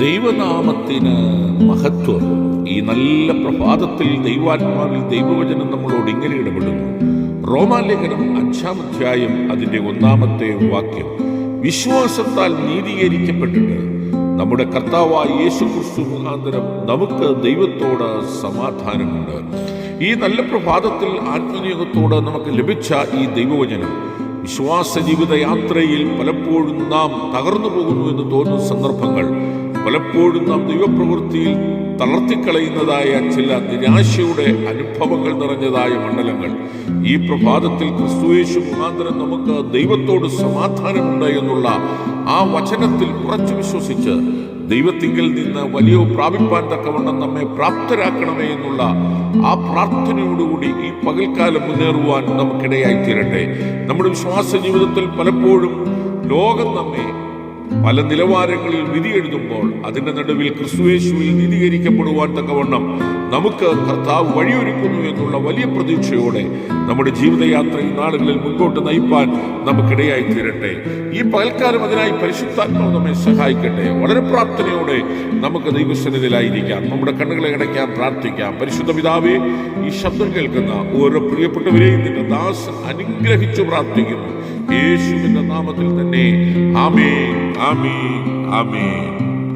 ദൈവനാമത്തിന് മഹത്വം. ഈ നല്ല പ്രഭാതത്തിൽ ദൈവാത്മാവിൽ ദൈവവചനം നമ്മളോട് ഇങ്ങനെ ഇടപെടുന്നു. റോമാലേഖനം അഞ്ചാം അധ്യായം അതിന്റെ ഒന്നാമത്തെ വാക്യം. വിശ്വാസത്താൽ നീതീകരിക്കപ്പെട്ടിട്ട് നമ്മുടെ കർത്താവായ യേശു ക്രിസ്തു മുഖാന്തരം നമുക്ക് ദൈവത്തോട് സമാധാനമുണ്ട്. ഈ നല്ല പ്രഭാതത്തിൽ ആത്മനിയോഗത്തോട് നമുക്ക് ലഭിച്ച ഈ ദൈവവചനം വിശ്വാസ ജീവിത യാത്രയിൽ പലപ്പോഴും നാം തകർന്നു പോകുന്നു എന്ന് തോന്നുന്ന സന്ദർഭങ്ങൾ പലപ്പോഴും നാം ദൈവപ്രവൃത്തിയിൽ തളർത്തിക്കളയുന്നതായ ചില നിരാശയുടെ അനുഭവങ്ങൾ നിറഞ്ഞതായ മണ്ഡലങ്ങൾ. ഈ പ്രഭാതത്തിൽ ക്രിസ്തുയേശു മുഖാന്തരം നമുക്ക് ദൈവത്തോട് സമാധാനമുണ്ട് എന്നുള്ള ആ വചനത്തിൽ ഉറച്ചു വിശ്വസിച്ച് ദൈവത്തിങ്കിൽ നിന്ന് വലിയ പ്രാപിപ്പാൻ തക്കവണ്ണം നമ്മെ പ്രാപ്തരാക്കണമേ എന്നുള്ള ആ പ്രാർത്ഥനയോടുകൂടി ഈ പകൽക്കാലം മുന്നേറുവാൻ നമുക്കിടയായി തീരട്ടെ. നമ്മുടെ വിശ്വാസ ജീവിതത്തിൽ പലപ്പോഴും ലോകം നമ്മെ പല നിലവാരങ്ങളിൽ വിധി എഴുതുമ്പോൾ അതിന്റെ നടുവിൽ ക്രിസ്തുവേശുവിൽ നീതീകരിക്കപ്പെടുവാൻ തക്കവണ്ണം നമുക്ക് കർത്താവ് വഴിയൊരുക്കുന്നു എന്നുള്ള വലിയ പ്രതീക്ഷയോടെ നമ്മുടെ ജീവിതയാത്ര ഈ നാളുകളിൽ മുൻപോട്ട് നയിപ്പാൻ നമുക്കിടയായി തീരട്ടെ. ഈ പകൽക്കാലം അതിനായി പരിശുദ്ധാത്മാവ് നമ്മെ സഹായിക്കട്ടെ. വളരെ പ്രാർത്ഥനയോടെ നമുക്ക് ദൈവസന്നിധിയിലായിരിക്കാം. നമ്മുടെ കണ്ണുകളെ അടയ്ക്കാൻ പ്രാർത്ഥിക്കാം. പരിശുദ്ധ പിതാവേ ഈ ശബ്ദം കേൾക്കുന്ന ഓരോ പ്രിയപ്പെട്ടവരെയും നിന്റെ ദാസ് അനുഗ്രഹിച്ചു പ്രാർത്ഥിക്കുന്നു. യേശുവിന്റെ നാമത്തിൽ തന്നെ. ആമേ ആമേ ആമേ